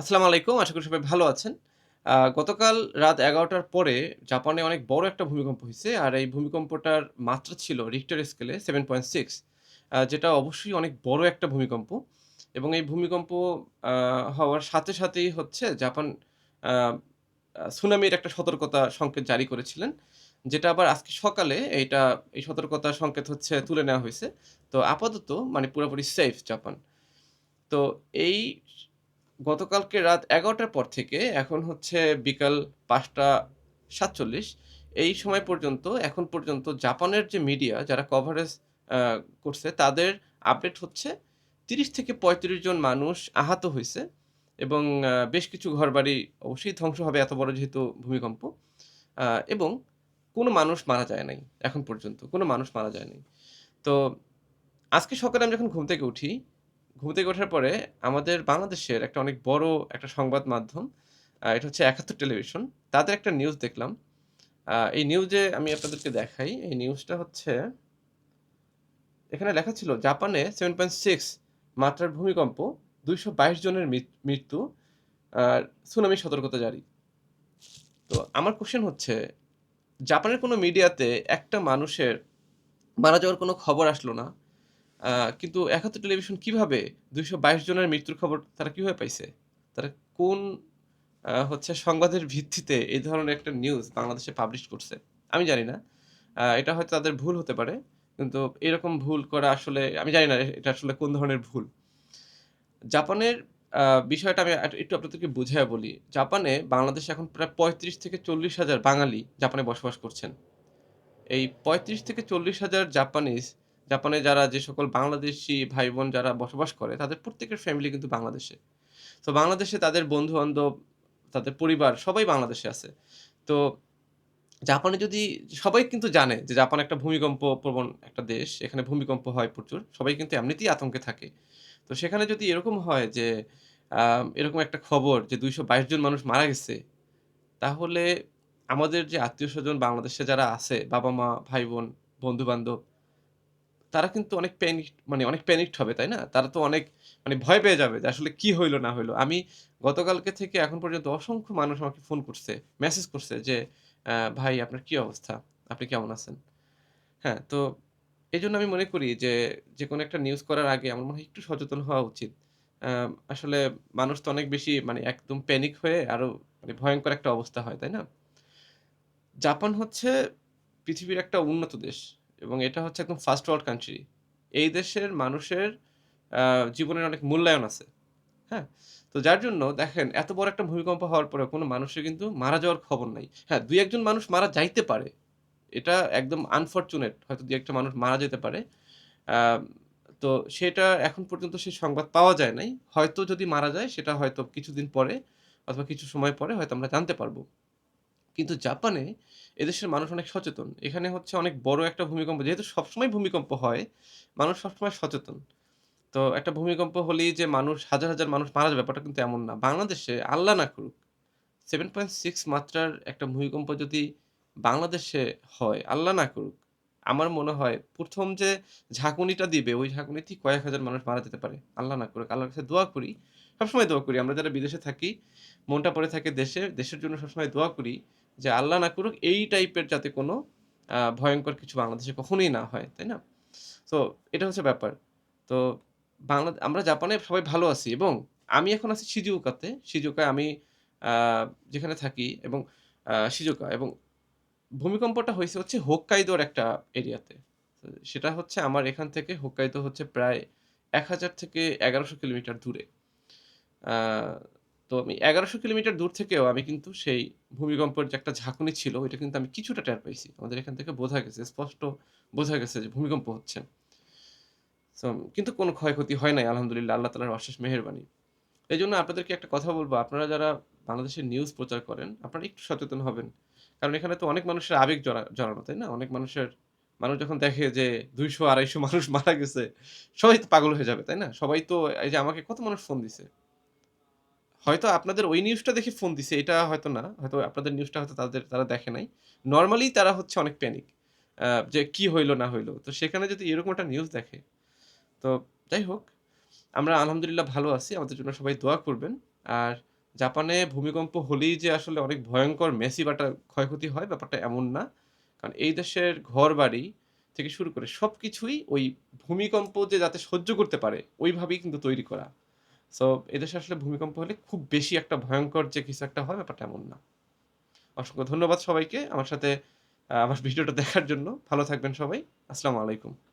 আসসালামু আলাইকুম। আশা করি সবাই ভালো আছেন। গতকাল রাত এগারোটার পরে জাপানে অনেক বড় একটা ভূমিকম্প হয়েছে, আর এই ভূমিকম্পটার মাত্রা ছিল রিক্টার স্কেলে সেভেন পয়েন্ট সিক্স যেটা অবশ্যই অনেক বড় একটা ভূমিকম্প। এবং এই ভূমিকম্প হওয়ার সাথে সাথেই হচ্ছে জাপান সুনামির একটা সতর্কতা সংকেত জারি করেছিলেন। যেটা আবার আজকে সকালে এইটা, এই সতর্কতার সংকেত হচ্ছে তুলে নেওয়া হয়েছে তো আপাতত মানে পুরোপুরি সেফ জাপান। তো এই গতকালকে রাত এগারোটার পর থেকে এখন হচ্ছে বিকাল ৫ঃ৪৭ এই সময় পর্যন্ত এখন পর্যন্ত জাপানের যে মিডিয়া যারা কভারেজ করছে তাদের আপডেট হচ্ছে ৩০ থেকে ৩৫ জন মানুষ আহত হয়েছে এবং বেশ কিছু ঘরবাড়ি অবশ্যই ধ্বংস হবে এত বড় যেহেতু ভূমিকম্প। এবং কোনো মানুষ মারা যায় নাই এখন পর্যন্ত। কোনো মানুষ মারা যায় নাই। তো আজকে সকালে আমি যখন ঘুম থেকে উঠি, ঘুম থেকে ওঠার পরে আমাদের বাংলাদেশের একটা অনেক বড় একটা সংবাদ মাধ্যম, এটা হচ্ছে ৭১ টেলিভিশন। তাদের একটা নিউজ দেখলাম। এই নিউজে আমি আপনাদেরকে দেখাই। এই নিউজটা হচ্ছে এখানে লেখা ছিল জাপানে 7.6 মাত্রার ভূমিকম্প, ২২২ জনের মৃত্যু, আর সুনামি সতর্কতা জারি। তো আমার কোশ্চেন হচ্ছে, জাপানের কোনো মিডিয়াতে একটা মানুষের মারা যাওয়ার কোনো খবর আসলো না। কিন্তু ৭১ টেলিভিশন কীভাবে ২২২ জনের মৃত্যুর খবর তারা কীভাবে পাইছে? তারা কোন হচ্ছে সংবাদের ভিত্তিতে এই ধরনের একটা নিউজ বাংলাদেশে পাবলিশ করছে? আমি জানি না। এটা হয়তো তাদের ভুল হতে পারে। কিন্তু এরকম ভুল করা আসলে আমি জানি না এটা আসলে কোন ধরনের ভুল। জাপানের বিষয়টা আমি একটু আপনাদেরকে বুঝাইয়া বলি। জাপানে বাংলাদেশে এখন প্রায় ৩৫ থেকে ৪০ হাজার বাঙালি জাপানে বসবাস করছেন। এই ৩৫ থেকে ৪০ হাজার জাপানিজ, জাপানে যারা যে সকল বাংলাদেশি ভাই-বোন যারা বসবাস করে তাদের প্রত্যেকের ফ্যামিলি কিন্তু বাংলাদেশে। তো বাংলাদেশে তাদের বন্ধু-বান্ধব, তাদের পরিবার সবাই বাংলাদেশে আছে। তো জাপানে যদি সবাই কিন্তু জানে যে জাপান একটা ভূমিকম্প প্রবণ একটা দেশ। এখানে ভূমিকম্প হয় প্রচুর। সবাই কিন্তু এমনিতেই আতঙ্কে থাকে। তো সেখানে যদি এরকম হয় যে এরকম একটা খবর যে ২২২ জন মানুষ মারা গেছে, তাহলে আমাদের যে আত্মীয় স্বজন বাংলাদেশে যারা আছে, বাবা-মা, ভাই-বোন, বন্ধু-বান্ধব তারা কিন্তু অনেক প্যানিকড মানে অনেক প্যানিকড হবে, তাই না? তারা তো অনেক মানে ভয় পেয়ে যাবে যে আসলে কি হইল না হইল আমি গতকালকে থেকে এখন পর্যন্ত অসংখ্য মানুষ আমাকে ফোন করছে, মেসেজ করছে যে, "ভাই আপনার কি অবস্থা? আপনি কেমন আছেন?" হ্যাঁ, তো এজন্য আমি মনে করি যে, যেকোনো একটা নিউজ করার আগে আমার মনে হয় একটু সচেতন হওয়া উচিত। আসলে মানুষ তো অনেক বেশি মানে একদম প্যানিক হয়ে আরও মানে ভয়ঙ্কর একটা অবস্থা হয়, তাই না? জাপান হচ্ছে পৃথিবীর একটা উন্নত দেশ এবং এটা হচ্ছে একদম ফার্স্ট ওয়ার্লড কান্ট্রি। এই দেশের মানুষের জীবনের অনেক মূল্যায়ন আছে। হ্যাঁ? তো যার জন্য দেখেন এত বড় একটা ভূমিকম্প হওয়ার পরে কোনো মানুষের কিন্তু মারা যাওয়ার খবর নাই। হ্যাঁ, ২-১ মানুষ মারা যাইতে পারে। এটা একদম আনফর্চুনেট হয়তো ২-১ টা মানুষ মারা যেতে পারে। তো সেটা এখন পর্যন্ত সেই সংবাদ পাওয়া যায় নাই। হয়তো যদি মারা যায় সেটা হয়তো কিছুদিন পরে অথবা কিছু সময় পরে হয়তো আমরা জানতে পারব। কিন্তু জাপানে এদেশের মানুষ অনেক সচেতন। এখানে হচ্ছে অনেক বড় একটা ভূমিকম্প যেহেতু সবসময় ভূমিকম্প হয়, মানুষ সবসময় সচেতন। তো একটা ভূমিকম্প হলেই যে মানুষ হাজার, হাজার মানুষ মারা যাবে ব্যাপারটা কিন্তু এমন না। বাংলাদেশে আল্লাহ না করুক 7.6 মাত্রার একটা ভূমিকম্প যদি বাংলাদেশে হয়, আল্লাহ না করুক। আমার মনে হয় প্রথম যে ঝাঁকুনিটা দিবে ওই ঝাঁকুনিতেই কয়েক হাজার মানুষ মারা যেতে পারে। আল্লাহ না করুক। আল্লাহর কাছে দোয়া করি। সবসময় দোয়া করি। আমরা যারা বিদেশে থাকি, মনটা পড়ে থাকে দেশে। দেশের জন্য সবসময় দোয়া করি যে আল্লাহ না করুক এই টাইপের যাতে কোনো ভয়ঙ্কর কিছু বাংলাদেশে কখনোই না হয়। তাই না? তো এটা হচ্ছে ব্যাপার। তো বাংলা আমরা জাপানে সবাই ভালো আছি এবং আমি এখন আছি সিজুকাতে শিজুওকায় আমি যেখানে থাকি এবং সিজুকা এবং ভূমিকম্পটা হয়েছে হচ্ছে হোক্কাইদোর একটা এরিয়াতে। সেটা হচ্ছে আমার এখান থেকে হোক্কাইদো হচ্ছে প্রায় ১০০০ থেকে এগারোশো কিলোমিটার দূরে। তো আমি ১১০০ কিলোমিটার দূর থেকেও আমি কিন্তু সেই ভূমিকম্পের যে একটা ঝাঁকুনি ছিল ওইটা কিন্তু আমি কিছুটা টের পাইছি। আমাদের এখান থেকে বোঝা গেছে, স্পষ্ট বোঝা গেছে যে ভূমিকম্প হচ্ছে। সো কিন্তু কোনো ক্ষয়ক্ষতি হয় নাই আলহামদুলিল্লাহ আল্লাহ তাআলার অশেষ মেহেরবানি। এজন্য আপনাদেরকে একটা কথা বলব আপনারা যারা বাংলাদেশের নিউজ প্রচার করেন, আপনারা একটু সচেতন হবেন। কারণ এখানে তো অনেক মানুষের আবেগ জড়া জড়ানো, তাই না? অনেক মানুষের মানুষ যখন দেখে যে দুইশো আড়াইশো মানুষ মারা গেছে, সবাই তো পাগল হয়ে যাবে, তাই না? সবাই তো এই যে আমাকে কত মানুষ ফোন দিছে। হয়তো আপনাদের ওই নিউজটা দেখে ফোন দিছে এটা হয়তো না। হয়তো আপনাদের নিউজটা হয়তো তাদের তারা দেখে নাই। নর্মালি তারা হচ্ছে অনেক প্যানিক। যে কি হইল না হইল তো সেখানে যদি এরকম একটা নিউজ দেখে, তো যাই হোক আমরা আলহামদুলিল্লাহ ভালো আছি। আমাদের জন্য সবাই দোয়া করবেন। আর জাপানে ভূমিকম্প হলেই যে আসলে অনেক ভয়ঙ্কর মেসি বাটা ক্ষয়ক্ষতি হয় ব্যাপারটা এমন না। কারণ এই দেশের ঘরবাড়ি থেকে শুরু করে সব কিছুই ওই ভূমিকম্প যে যাতে সহ্য করতে পারে ওইভাবেই কিন্তু তৈরি করা। সো এদেশে আসলে ভূমিকম্প হলে খুব বেশি একটা ভয়ঙ্কর যে কিছু একটা হয়, ব্যাপারটা এমন না। অসংখ্য ধন্যবাদ সবাইকে আমার সাথে আমার ভিডিওটা দেখার জন্য। ভালো থাকবেন সবাই। আসসালামু আলাইকুম।